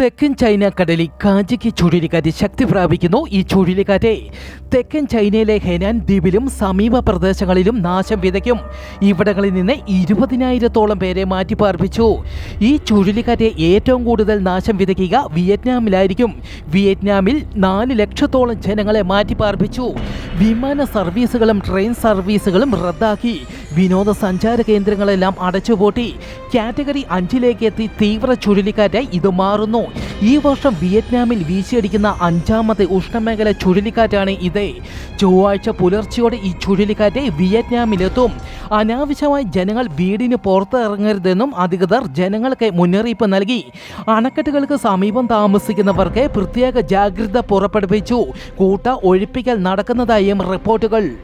തെക്കൻ ചൈന കടലിൽ കാഞ്ചിക്ക് ചുഴലിക്കാറ്റ് ശക്തി പ്രാപിക്കുന്നു. ഈ ചുഴലിക്കാറ്റ് തെക്കൻ ചൈനയിലെ ഹെനാൻ ദ്വീപിലും സമീപ പ്രദേശങ്ങളിലും നാശം വിതയ്ക്കും. ഇവിടങ്ങളിൽ നിന്ന് ഇരുപതിനായിരത്തോളം പേരെ മാറ്റിപ്പാർപ്പിച്ചു. ഈ ചുഴലിക്കാറ്റ് ഏറ്റവും കൂടുതൽ നാശം വിതയ്ക്കുക വിയറ്റ്നാമിലായിരിക്കും. വിയറ്റ്നാമിൽ നാല് ലക്ഷത്തോളം ജനങ്ങളെ മാറ്റിപ്പാർപ്പിച്ചു. വിമാന സർവീസുകളും ട്രെയിൻ സർവീസുകളും റദ്ദാക്കി. വിനോദസഞ്ചാര കേന്ദ്രങ്ങളെല്ലാം അടച്ചുപൂട്ടി. കാറ്റഗറി അഞ്ചിലേക്ക് എത്തി തീവ്ര ചുഴലിക്കാറ്റ് ഇത് മാറുന്നു. ഈ വർഷം വിയറ്റ്നാമിൽ വീശിയടിക്കുന്ന അഞ്ചാമത്തെ ഉഷ്ണമേഖല ചുഴലിക്കാറ്റാണ് ഇത്. ചൊവ്വാഴ്ച പുലർച്ചയോടെ ഈ ചുഴലിക്കാറ്റ് വിയറ്റ്നാമിലെത്തും. അനാവശ്യമായി ജനങ്ങൾ വീടിന് പുറത്തിറങ്ങരുതെന്നും അധികൃതർ ജനങ്ങൾക്ക് മുന്നറിയിപ്പ് നൽകി. അണക്കെട്ടുകൾക്ക് സമീപം താമസിക്കുന്നവർക്ക് പ്രത്യേക ജാഗ്രത പുറപ്പെടുവിച്ചു. കൂട്ട ഒഴിപ്പിക്കൽ നടക്കുന്നതായും റിപ്പോർട്ടുകൾ.